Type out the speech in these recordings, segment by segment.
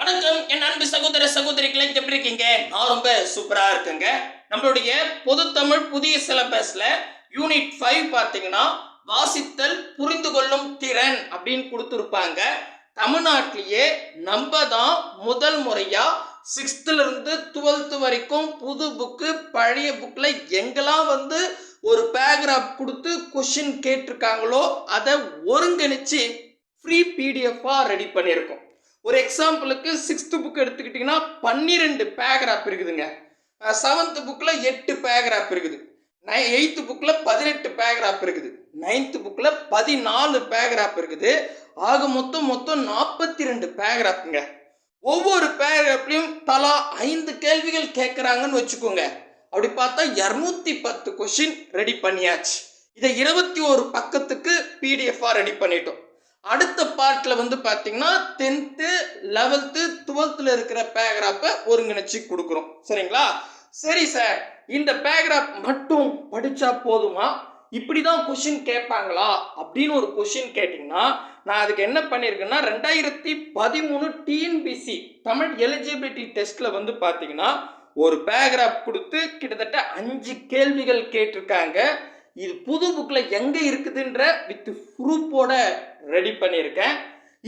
வணக்கம். என் அன்பு சகோதர சகோதரிகளை எப்படி இருக்கீங்க? நான் ரொம்ப சூப்பரா இருக்குங்க. நம்மளுடைய பொது தமிழ் புதிய சிலபஸ்ல யூனிட் ஃபைவ் பார்த்தீங்கன்னா வாசித்தல் புரிந்து கொள்ளும் திறன் அப்படின்னு கொடுத்துருப்பாங்க. தமிழ்நாட்டிலேயே நம்ம தான் முதல் முறையா சிக்ஸ்த்துல இருந்து டுவெல்த் வரைக்கும் புது புக்கு பழைய புக்கில் எங்கெல்லாம் வந்து ஒரு பேராகிராஃப் கொடுத்து கொஷின் கேட்டிருக்காங்களோ அதை ஒருங்கிணைச்சு ஃப்ரீ பிடிஎஃபாக ரெடி பண்ணியிருக்கோம். ஒரு எக்ஸாம்பிளுக்கு சிக்ஸ்த்து புக் எடுத்துக்கிட்டிங்கன்னா பன்னிரெண்டு பேராகிராஃப் இருக்குதுங்க. செவன்த்து புக்கில் எட்டு பேராகிராஃப் இருக்குது. நை எயித்து புக்கில் பதினெட்டு பேராகிராஃப் இருக்குது. நைன்த்து புக்கில் பதினாலு பேராகிராஃப் இருக்குது. ஆக மொத்தம் மொத்தம் நாற்பத்தி ரெண்டு பேராகிராஃப்ங்க ஒவ்வொரு பேராகிராஃப்லையும் தலா ஐந்து கேள்விகள் கேட்குறாங்கன்னு வச்சுக்கோங்க. அப்படி பார்த்தா இரநூத்தி பத்து கொஷின் ரெடி பண்ணியாச்சு. இதை இருபத்தி ஒரு பக்கத்துக்கு பிடிஎஃபாக ரெடி பண்ணிட்டோம். அடுத்த பார்ட்டில் வந்து பார்த்தீங்கன்னா டென்த்து லெவல்த்து டுவெல்த்தில் இருக்கிற பேராகிராஃபை ஒருங்கிணைச்சி கொடுக்குறோம். சரிங்களா? சரி சார் இந்த பேராகிராஃப் மட்டும் படித்தா போதுமா? இப்படி தான் கொஷின் கேட்பாங்களா? அப்படின்னு ஒரு கொஷின் கேட்டிங்கன்னா நான் அதுக்கு என்ன பண்ணியிருக்கேன்னா ரெண்டாயிரத்தி பதிமூணு டிஎன்பிசி தமிழ் எலிஜிபிலிட்டி டெஸ்ட்டில் வந்து பார்த்தீங்கன்னா ஒரு பேராகிராஃப் கொடுத்து கிட்டத்தட்ட அஞ்சு கேள்விகள் கேட்டிருக்காங்க. இது புது புக்கில் எங்கே இருக்குதுன்ற வித் ப்ரூஃபோட ரெடி பண்ணியிருக்கேன்.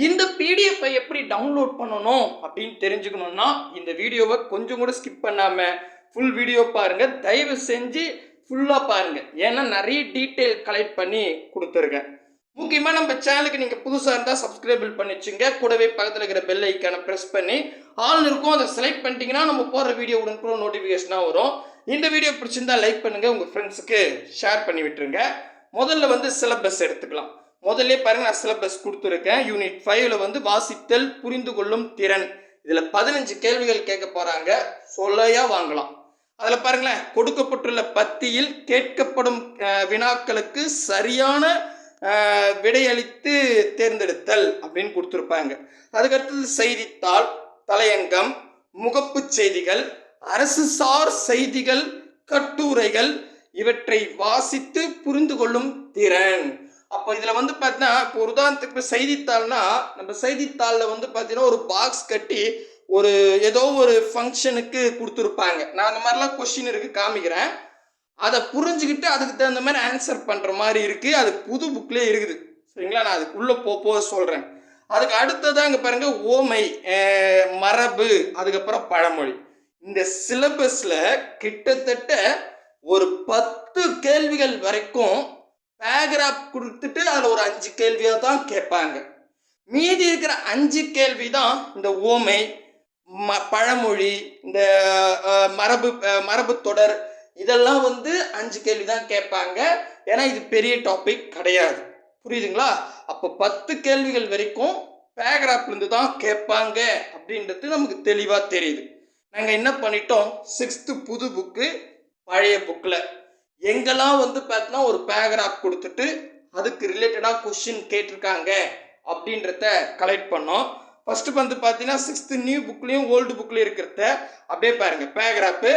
இந்த பிடிஎஃப்பை எப்படி டவுன்லோட் பண்ணணும் அப்படின்னு தெரிஞ்சுக்கணுன்னா இந்த வீடியோவை கொஞ்சம் கூட ஸ்கிப் பண்ணாமல் ஃபுல் வீடியோ பாருங்கள் தயவு செஞ்சு ஃபுல்லாக பாருங்கள் ஏன்னா நிறைய டீட்டெயில் கலெக்ட் பண்ணி கொடுத்துருக்கேன். முக்கியமாக நம்ம சேனலுக்கு நீங்கள் புதுசாக இருந்தால் சப்ஸ்கிரைபிள் பண்ணிச்சுங்க கூடவே பக்கத்தில் இருக்கிற பெல் ஐக்கானை ப்ரெஸ் பண்ணி ஆள் இருக்கும் அதை செலக்ட் பண்ணிட்டீங்கன்னா நம்ம போடுற வீடியோ உடனுக்குள்ள நோட்டிஃபிகேஷனாக வரும். இந்த வீடியோ பிடிச்சிருந்தா லைக் பண்ணுங்கள் உங்கள் ஃப்ரெண்ட்ஸுக்கு ஷேர் பண்ணி விட்டுருங்க. முதல்ல வந்து சிலபஸ் எடுத்துக்கலாம். முதல்ல பாருங்க நான் சிலபஸ் கொடுத்துருக்கேன். யூனிட் ஃபைவ்ல வந்து வாசித்தல் புரிந்து கொள்ளும் திறன். இதில் பதினஞ்சு கேள்விகள் கேட்க போகிறாங்க சொல்லையாக வாங்கலாம். அதில் பாருங்களேன் கொடுக்கப்பட்டுள்ள பத்தியில் கேட்கப்படும் வினாக்களுக்கு சரியான விடையளித்து தேர்ந்தெடுத்தல் அப்படின்னு கொடுத்துருப்பாங்க. அதுக்கடுத்தது செய்தித்தாள் தலையங்கம் முகப்புச் செய்திகள் அரசு சார் செய்திகள் கட்டுரைகள் இவற்றை வாசித்து புரிந்து கொள்ளும் திறன். அப்போ இதில் வந்து பார்த்தீங்கன்னா இப்போ ஒரு உதாரணத்துக்கு இப்போ செய்தித்தாள்னா நம்ம செய்தித்தாளில் வந்து பார்த்தீங்கன்னா ஒரு பாக்ஸ் கட்டி ஒரு ஏதோ ஒரு ஃபங்க்ஷனுக்கு கொடுத்துருப்பாங்க. நான் அந்த மாதிரிலாம் கொஷின் இருக்குது காமிக்கிறேன். அதை புரிஞ்சுக்கிட்டு அதுக்கு தகுந்த மாதிரி ஆன்சர் பண்ணுற மாதிரி இருக்குது அது புது புக்லேயே இருக்குது. சரிங்களா? நான் அதுக்குள்ளே போக போக சொல்கிறேன் அதுக்கு அடுத்ததாக இங்கே பாருங்கள் ஓமை மரபு அதுக்கப்புறம் பழமொழி. இந்த சிலபஸில் கிட்டத்தட்ட ஒரு பத்து கேள்விகள் வரைக்கும் பேராகிராஃப் கொடுத்துட்டு அதில் ஒரு அஞ்சு கேள்வியாக தான் கேட்பாங்க. மீதி இருக்கிற அஞ்சு கேள்வி தான் இந்த ஓமை ம பழமொழி இந்த மரபு மரபு தொடர் இதெல்லாம் வந்து அஞ்சு கேள்வி தான் கேட்பாங்க. ஏன்னா இது பெரிய டாபிக் கிடையாது. புரியுதுங்களா? அப்போ பத்து கேள்விகள் வரைக்கும் பேராகிராஃப்லேருந்து தான் கேட்பாங்க அப்படின்றது நமக்கு தெளிவாக தெரியுது. நாங்கள் என்ன பண்ணிட்டோம்? சிக்ஸ்த்து புது புக்கு பழைய புக்கில் எங்கெல்லாம் வந்து பார்த்தீங்கன்னா ஒரு பேராகிராஃப் கொடுத்துட்டு அதுக்கு ரிலேட்டடாக கொஷின் கேட்டிருக்காங்க அப்படின்றத கலெக்ட் பண்ணோம். ஃபஸ்ட்டு வந்து பார்த்தீங்கன்னா சிக்ஸ்த்து நியூ புக்லேயும் ஓல்டு புக்லேயும் இருக்கிறத அப்படியே பாருங்கள் பேராகிராஃபு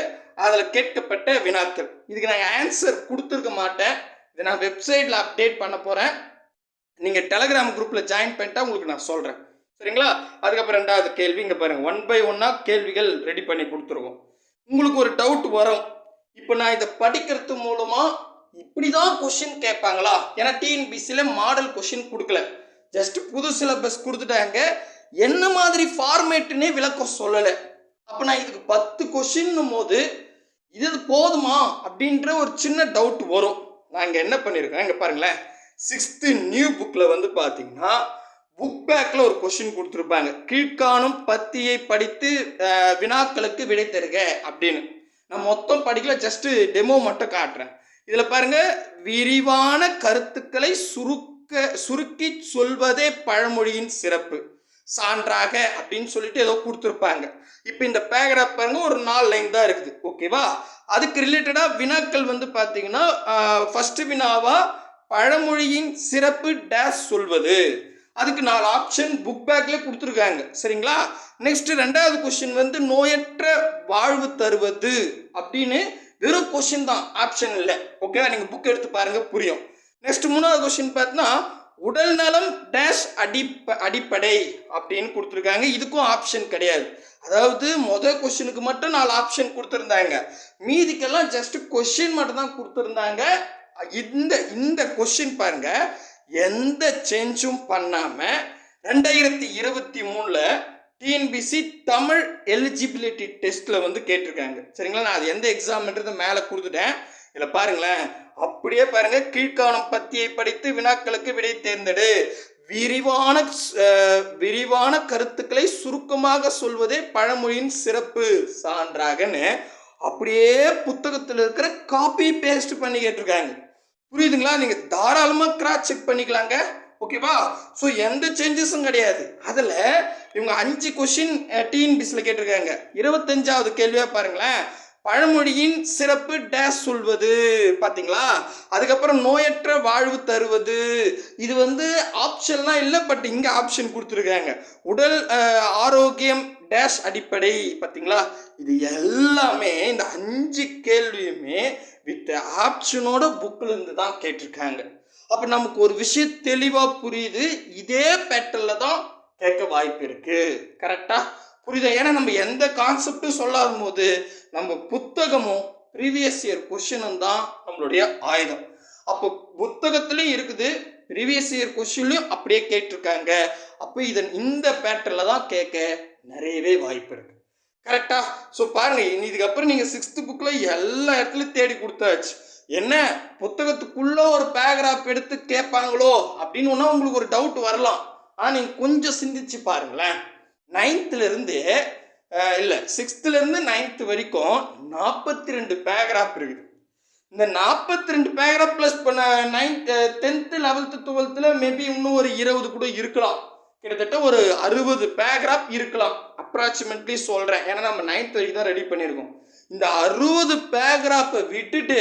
அதில் கேட்கப்பட்ட வினாக்கள். இதுக்கு நான் ஆன்சர் கொடுத்துருக்க மாட்டேன். இதை நான் வெப்சைட்டில் அப்டேட் பண்ண போகிறேன் நீங்கள் டெலகிராம் குரூப்பில் ஜாயின் பண்ணிட்டா உங்களுக்கு நான் சொல்கிறேன் சரிங்களா? அதுக்கப்புறம் ரெண்டாவது கேள்வி இங்கே பாருங்கள் ஒன் பை ஒன்னாக கேள்விகள் ரெடி பண்ணி கொடுத்துருவோம். உங்களுக்கு ஒரு டவுட் வரும். இப்போ நான் இதை படிக்கிறது மூலமாக இப்படி தான் கொஷின் கேட்பாங்களா? ஏன்னா டிஎன்பிசியில் மாடல் கொஷின் கொடுக்கல. ஜஸ்ட் புது சிலபஸ் கொடுத்துட்டாங்க. என்ன மாதிரி ஃபார்மேட்டுன்னே விளக்கம் சொல்லலை. அப்போ நான் இதுக்கு பத்து கொஷின்னும் போது இது போதுமா? அப்படின்ற ஒரு சின்ன டவுட் வரும். நான் இங்கே என்ன பண்ணியிருக்கேன் இங்கே பாருங்களேன். சிக்ஸ்த்து நியூ புக்கில் வந்து பார்த்தீங்கன்னா புக் பேக்கில் ஒரு கொஷின் கொடுத்துருப்பாங்க. கீழ்காணும் பத்தியை படித்து வினாக்களுக்கு விடை தருக அப்படின்னு. நான் மொத்தம் படிக்கல ஜஸ்ட்டு டெமோ மட்டும் காட்டுறேன். இதில் பாருங்க விரிவான கருத்துக்களை சுருக்க சுருக்கி சொல்வதே பழமொழியின் சிறப்பு. சான்றாக அப்படின்னு சொல்லிட்டு ஏதோ கொடுத்துருப்பாங்க. இப்போ இந்த பேராகிராஃப் பாருங்க ஒரு நாலு லைன் தான் இருக்குது. ஓகேவா அதுக்கு ரிலேட்டடாக வினாக்கள் வந்து பார்த்தீங்கன்னா ஃபஸ்ட்டு வினாவா பழமொழியின் சிறப்பு டேஷ் சொல்வது. அதுக்கு நாலு ஆப்ஷன் புக் பேக்கில் கொடுத்துருக்காங்க. சரிங்களா? நெக்ஸ்ட் ரெண்டாவது கொஸ்டின் வந்து நோயற்ற வாழ்வு தருவது அப்படின்னு வெறும் கொஸ்டின் தான் ஆப்ஷன் இல்லை. ஓகேவா நீங்கள் புக் எடுத்து பாருங்க புரியும். நெக்ஸ்ட் மூணாவது கொஸ்டின் பார்த்தீங்கன்னா உடல் நலம் டேஷ் அடிப்ப அடிப்படை அப்படின்னு கொடுத்துருக்காங்க. இதுக்கும் ஆப்ஷன் கிடையாது. அதாவது மொதல் கொஷினுக்கு மட்டும் நாலு ஆப்ஷன் கொடுத்துருந்தாங்க. மீதிக்கெல்லாம் ஜஸ்ட் கொஷின் மட்டும் தான் கொடுத்துருந்தாங்க. இந்த இந்த கொஸ்டின் பாருங்கள் எந்த சேஞ்சும் பண்ணாம ரெண்டாயிரத்தி இருபத்தி மூணுல டிஎன்பிசி தமிழ் எலிஜிபிலிட்டி டெஸ்ட்ல வந்து கேட்டிருக்காங்க. சரிங்களா? நான் அது எந்த எக்ஸாம்ன்றது மேலே கொடுத்துட்டேன். இதில் பாருங்களேன். அப்படியே பாருங்க. கீழ்காணும் பத்தியை படித்து வினாக்களுக்கு விடை தேர்ந்தெடு. விரிவான விரிவான கருத்துக்களை சுருக்கமாக சொல்வதே பழமொழியின் சிறப்பு சான்றாகன்னு அப்படியே புத்தகத்தில் இருக்கிற காப்பி பேஸ்ட் பண்ணி கேட்டிருக்காங்க. புரியுதுங்களா? நீங்கள் தாராளமாக கிராஸ் செக் பண்ணிக்கலாங்க. ஓகேவா ஸோ எந்த சேஞ்சஸும் கிடையாது. அதில் இவங்க அஞ்சு கொஷின் டிஎன்பிசியில் eh, கேட்டிருக்காங்க. இருபத்தஞ்சாவது கேள்வியாக பாருங்களேன். பழமொழியின் சிறப்பு டேஸ் சொல்வது. பார்த்தீங்களா அதுக்கப்புறம் நோயற்ற வாழ்வு தருவது. இது வந்து ஆப்ஷன்லாம் இல்லை பட் இங்கே ஆப்ஷன் கொடுத்துருக்காங்க. உடல் ஆரோக்கியம் டேஷ் அடிப்படை. பார்த்தீங்களா இது எல்லாமே இந்த அஞ்சு கேள்வியுமே வித் ஆப்ஷனோட புக்கில் இருந்து தான் கேட்டிருக்காங்க. அப்போ நமக்கு ஒரு விஷயம் தெளிவாக புரியுது. இதே பேட்டர்ல தான் கேட்க வாய்ப்பு இருக்குது கரெக்டாக புரியுதா? ஏன்னா நம்ம எந்த கான்செப்டும் சொல்லாத போது நம்ம புத்தகமும் ப்ரீவியஸ் இயர் கொஷினும் தான் நம்மளுடைய ஆயுதம். அப்போ புத்தகத்துலேயும் இருக்குது ப்ரீவியஸ் இயர் கொஷின்லையும் அப்படியே கேட்டிருக்காங்க. அப்போ இதன் இந்த பேட்டர்ல தான் கேட்க நிறையவே வாய்ப்பு இருக்கு. கரெக்டா ஸோ பாருங்க இனி இதுக்கப்புறம் நீங்கள் சிக்ஸ்த்து புக்கில் எல்லா இடத்துலையும் தேடி கொடுத்தாச்சு. என்ன? புத்தகத்துக்குள்ள ஒரு பேராகிராஃப் எடுத்து கேட்பாங்களோ அப்படின்னு ஒன்றா உங்களுக்கு ஒரு டவுட் வரலாம். ஆனால் நீங்கள் கொஞ்சம் சிந்திச்சு பாருங்களேன். நைன்த்துலேருந்து இல்லை சிக்ஸ்த்துலேருந்து நைன்த்து வரைக்கும் நாற்பத்தி ரெண்டு பேராகிராஃப் இருக்குது. இந்த நாற்பத்தி ரெண்டு பேராகிராஃப் ப்ளஸ் பண்ண நைன்த் டென்த்து லெவல்த்து டுவெல்த்தில் மேபி இன்னும் ஒரு இருபது கூட இருக்கலாம். கிட்டத்தட்ட ஒரு அறுபது பேராகிராஃப் இருக்கலாம். அப்ராக்சிமேட்லி சொல்கிறேன் ஏன்னா நம்ம நைன்த் வரைக்கும் தான் ரெடி பண்ணியிருக்கோம். இந்த அறுபது பேராகிராஃபை விட்டுட்டு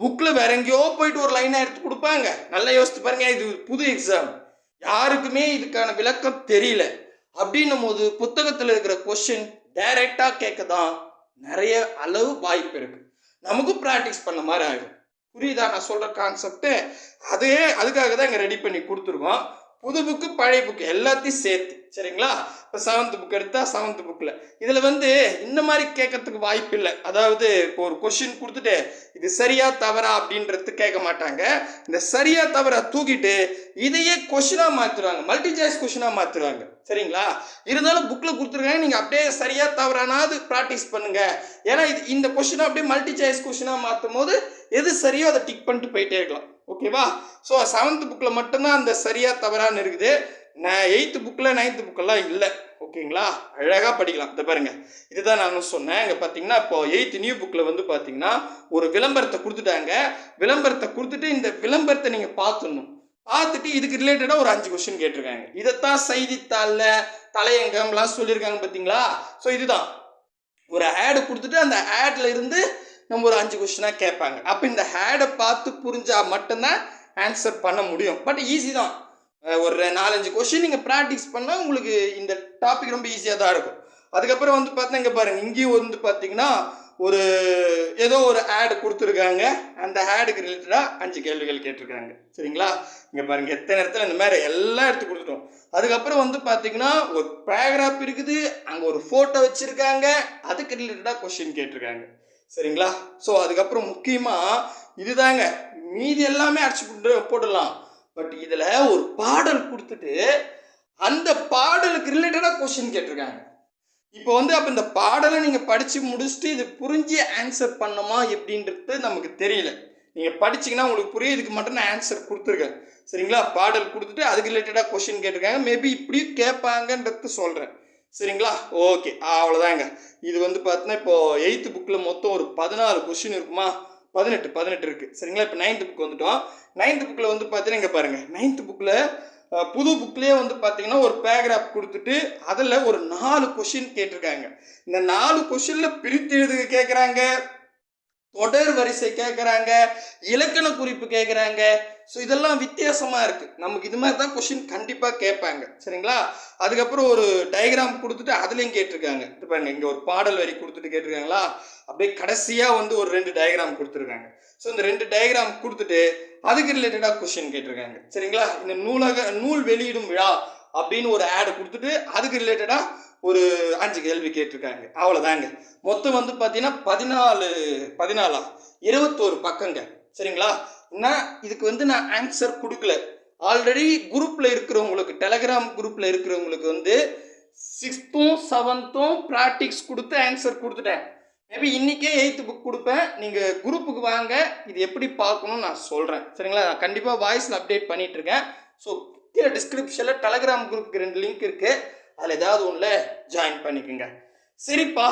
புக்கில் வேற எங்கேயோ போயிட்டு ஒரு லைனாக எடுத்து கொடுப்பாங்க. நல்லா யோசித்து பாருங்க இது புது எக்ஸாம் யாருக்குமே இதுக்கான விளக்கம் தெரியல. அப்படின்னும் போது புத்தகத்தில் இருக்கிற கொஷின் டைரெக்டாக கேட்க தான் நிறைய அளவு வாய்ப்பு இருக்கு. நமக்கும் ப்ராக்டிஸ் பண்ண மாதிரி ஆகும் புரியுதா? நான் சொல்கிற கான்செப்ட்டு அதே அதுக்காக தான் இங்கே ரெடி பண்ணி கொடுத்துருக்கோம். புது புக்கு பழைய புக்கு எல்லாத்தையும் சேர்த்து. சரிங்களா? இப்போ செவன்த் புக் எடுத்தால் செவன்த் புக்கில் இதில் வந்து இந்த மாதிரி கேட்கறதுக்கு வாய்ப்பு இல்லை. அதாவது இப்போ ஒரு கொஷின் கொடுத்துட்டு இது சரியா தவறா அப்படின்றது கேட்க மாட்டாங்க. இந்த சரியா தவறா தூக்கிட்டு இதையே கொஷினாக மாற்றுவாங்க மல்டி சாய்ஸ் கொஷினாக மாற்றுவாங்க சரிங்களா? இருந்தாலும் புக்கில் கொடுத்துருக்காங்க. நீங்கள் அப்படியே சரியா தவறானாவது ப்ராக்டிஸ் பண்ணுங்கள் ஏன்னா இது இந்த கொஷினை அப்படியே மல்டி சாய்ஸ் கொஷினாக மாற்றும் போது எது சரியோ அதை டிக் பண்ணிட்டு போயிட்டே இருக்கலாம். ஓகேவா ஸோ செவன்த் புக்கில் மட்டும்தான் அந்த சரியா தவறான்னு இருக்குது. எயித்து புக்கில் நைன்த்து புக்கெல்லாம் இல்லை. ஓகேங்களா அழகாக படிக்கலாம். இதை பாருங்கள் இதுதான் நானும் சொன்னேன். இங்கே பார்த்தீங்கன்னா இப்போ எயித்து நியூ புக்கில் வந்து பார்த்தீங்கன்னா ஒரு விளம்பரத்தை கொடுத்துட்டாங்க. விளம்பரத்தை கொடுத்துட்டு இந்த விளம்பரத்தை நீங்கள் பார்த்துடணும். பார்த்துட்டு இதுக்கு ரிலேட்டடாக ஒரு அஞ்சு கொஸ்டின் கேட்டிருக்காங்க. இதைத்தான் செய்தித்தாளில் தலையங்கம்லாம் சொல்லியிருக்காங்க பார்த்தீங்களா ஸோ இதுதான். ஒரு ஆடு கொடுத்துட்டு அந்த ஆட்ல இருந்து நம்ம ஒரு அஞ்சு கொஸ்டினாக கேட்பாங்க. அப்போ இந்த ஆடை பார்த்து புரிஞ்சால் மட்டும்தான் ஆன்சர் பண்ண முடியும். பட் ஈஸி தான். ஒரு நாலஞ்சு கொஷின் நீங்கள் ப்ராக்டிஸ் பண்ணால் உங்களுக்கு இந்த டாபிக் ரொம்ப ஈஸியாக தான் இருக்கும். அதுக்கப்புறம் வந்து பார்த்தா இங்கே பாருங்கள் இங்கேயும் வந்து பார்த்தீங்கன்னா ஒரு ஏதோ ஒரு ஆடு கொடுத்துருக்காங்க. அந்த ஆடுக்கு ரிலேட்டடாக அஞ்சு கேள்விகள் கேட்டிருக்காங்க. சரிங்களா? இங்கே பாருங்கள் எத்தனை இடத்துல இந்த மாதிரி எல்லாம் எடுத்து கொடுத்துட்டோம். அதுக்கப்புறம் வந்து பார்த்தீங்கன்னா ஒரு பேராகிராஃப் இருக்குது அங்கே ஒரு ஃபோட்டோ வச்சுருக்காங்க. அதுக்கு ரிலேட்டடாக கொஷின் கேட்டிருக்காங்க. சரிங்களா? ஸோ அதுக்கப்புறம் முக்கியமாக இதுதாங்க மீதி எல்லாமே அடிச்சு போட்டு போடலாம். பட் இதில் ஒரு பாடல் கொடுத்துட்டு அந்த பாடலுக்கு ரிலேட்டடாக கொஷின் கேட்டிருக்காங்க. இப்போ வந்து அப்போ இந்த பாடலை நீங்கள் படித்து முடிச்சுட்டு இது புரிஞ்சு ஆன்சர் பண்ணுமா எப்படின்றது நமக்கு தெரியல. நீங்கள் படிச்சீங்கன்னா உங்களுக்கு புரியதுக்கு மட்டும் நான் ஆன்சர் கொடுத்துருக்கேன். சரிங்களா? பாடல் கொடுத்துட்டு அதுக்கு ரிலேட்டடாக கொஷின் கேட்டிருக்காங்க. மேபி இப்படியும் கேட்பாங்கன்றது சொல்கிறேன் சரிங்களா? ஓகே அவ்வளோதாங்க இது வந்து பார்த்தீங்கன்னா இப்போ எயித்து புக்கில் மொத்தம் ஒரு பதினாலு கொஷின் இருக்குமா? பதினெட்டு பதினெட்டு இருக்குது சரிங்களா? இப்போ நைன்த்து புக் வந்துட்டோம். நைன்த்து புக்கில் வந்து பார்த்தீங்கன்னா இங்கே பாருங்கள் நைன்த்து புக்கில் புது புக்லேயே வந்து பார்த்தீங்கன்னா ஒரு பேராகிராஃப் கொடுத்துட்டு அதில் ஒரு நாலு கொஷின் கேட்டிருக்காங்க. இந்த நாலு கொஷினில் பிரித்து எழுதுக கேட்குறாங்க தொடர் வரிசை கேட்குறாங்க இலக்கண குறிப்பு கேட்குறாங்க ஸோ இதெல்லாம் வித்தியாசமாக இருக்குது நமக்கு இது மாதிரி தான் கொஷின் கண்டிப்பாக கேட்பாங்க. சரிங்களா? அதுக்கப்புறம் ஒரு டயக்ராம் கொடுத்துட்டு அதுலேயும் கேட்டிருக்காங்க. இது பாருங்க இங்கே ஒரு பாடல் வரி கொடுத்துட்டு கேட்டிருக்காங்களா? அப்படியே கடைசியாக வந்து ஒரு ரெண்டு டயக்ராம் கொடுத்துருக்காங்க. ஸோ இந்த ரெண்டு டயக்ராம் கொடுத்துட்டு அதுக்கு ரிலேட்டடாக கொஷின் கேட்டிருக்காங்க. சரிங்களா? இந்த நூலக நூல் வெளியிடும் விழா அப்படின்னு ஒரு ஆடு கொடுத்துட்டு அதுக்கு ரிலேட்டடாக ஒரு அஞ்சு கேள்வி கேட்டிருக்காங்க. அவ்வளோதாங்க மொத்தம் வந்து பார்த்தீங்கன்னா பதினாலு பதினாலா? இருபத்தோரு பக்கங்க. சரிங்களா? நான் இதுக்கு வந்து நான் ஆன்சர் கொடுக்கல. ஆல்ரெடி குரூப்பில் இருக்கிறவங்களுக்கு டெலகிராம் குரூப்பில் இருக்கிறவங்களுக்கு வந்து சிக்ஸ்த்தும் செவன்த்தும் ப்ராக்டிக்ஸ் கொடுத்து ஆன்சர் கொடுத்துட்டேன். மேபி இன்றைக்கே எயித்து புக் கொடுப்பேன். நீங்கள் குரூப்புக்கு வாங்க. இது எப்படி பார்க்கணும்னு நான் சொல்கிறேன் சரிங்களா? நான் கண்டிப்பாக வாய்ஸில் அப்டேட் பண்ணிகிட்ருக்கேன் ஸோ கீழே டிஸ்கிரிப்ஷனில் டெலகிராம் குரூப்புக்கு ரெண்டு லிங்க் இருக்குது அதில் ஏதாவது ஒன்றில் ஜாயின் பண்ணிக்கோங்க. சரிப்பா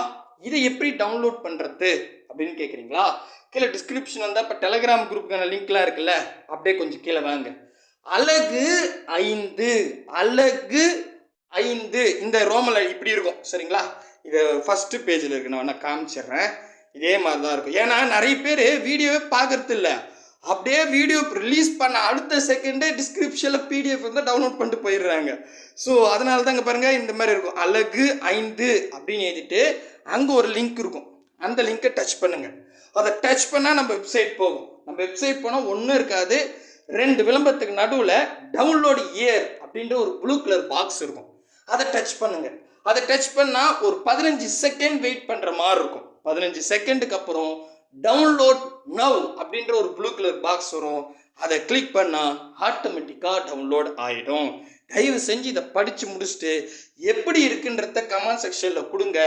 இதை எப்படி டவுன்லோட் பண்ணுறது அப்படின்னு கேட்குறீங்களா கீழே டிஸ்கிரிப்ஷன் வந்தால் இப்போ டெலகிராம் குரூப்புக்கான லிங்க்லாம் இருக்குல்ல அப்படியே கொஞ்சம் கீழே வாங்க. அழகு ஐந்து அழகு ஐந்து. இந்த ரோமில் இப்படி இருக்கும் சரிங்களா? இது ஃபஸ்ட்டு பேஜில் இருக்கு நான் காமிச்சிடுறேன். இதே மாதிரி தான் இருக்கும். ஏன்னா நிறைய பேர் வீடியோவே பார்க்கறது இல்லை அப்படியே வீடியோ ரிலீஸ் பண்ண அடுத்த செகண்டே டிஸ்கிரிப்ஷனில் பிடிஎஃப் வந்து டவுன்லோட் பண்ணிட்டு போயிடுறாங்க. ஸோ அதனால தான் பாருங்கள் இந்த மாதிரி இருக்கும். அழகு ஐந்து அப்படின்னு எழுதிட்டு அங்கே ஒரு லிங்க் இருக்கும். அந்த லிங்கை டச் பண்ணுங்கள் அதை டச் பண்ணால் நம்ம வெப்சைட் போகும். நம்ம வெப்சைட் போனால் ஒன்றும் இருக்காது. ரெண்டு விளம்பரத்துக்கு நடுவில் டவுன்லோடு இயர் அப்படின்ற ஒரு ப்ளூ கலர் பாக்ஸ் இருக்கும். அதை டச் பண்ணுங்கள் அதை டச் பண்ணால் ஒரு பதினஞ்சு செகண்ட் வெயிட் பண்ணுற மாதிரி இருக்கும். பதினஞ்சு செகண்டுக்கு அப்புறம் டவுன்லோட் நவ் அப்படின்ற ஒரு ப்ளூ கலர் பாக்ஸ் வரும். அதை கிளிக் பண்ணால் ஆட்டோமேட்டிக்காக டவுன்லோட் ஆகிடும் தயவு செஞ்சு இதை படித்து முடிச்சுட்டு எப்படி இருக்குன்றத கமெண்ட் செக்ஷனில் கொடுங்க.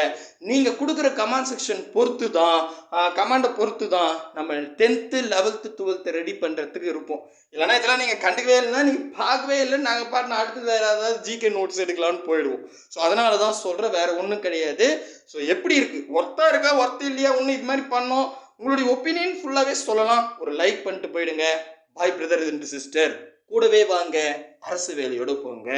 நீங்கள் கொடுக்குற கமெண்ட் செக்ஷன் பொறுத்து தான் கமெண்டை பொறுத்து தான் நம்ம டென்த்து லெவல்த்து டுவெல்த்து ரெடி பண்ணுறதுக்கு இருப்போம். இல்லைனா இதெல்லாம் நீங்கள் கண்டுக்கவே இல்லைன்னா நீங்கள் பார்க்கவே இல்லை நாங்கள் பாட்டு அடுத்து வேறு ஏதாவது ஜிகே நோட்ஸ் எடுக்கலாம்னு போயிடுவோம். ஸோ அதனால தான் சொல்கிறேன் வேறு ஒன்றும் கிடையாது. ஸோ எப்படி இருக்குது ஒர்த்தாக இருக்கா? ஒர்த்து இல்லையா? ஒன்று இது மாதிரி பண்ணோம். உங்களுடைய ஒப்பீனியன் ஃபுல்லாகவே சொல்லலாம். ஒரு லைக் பண்ணிட்டு போயிடுங்க. பாய் பிரதர் அண்ட் சிஸ்டர் கூடவே வாங்க. அரசு வேலையோடு போங்க.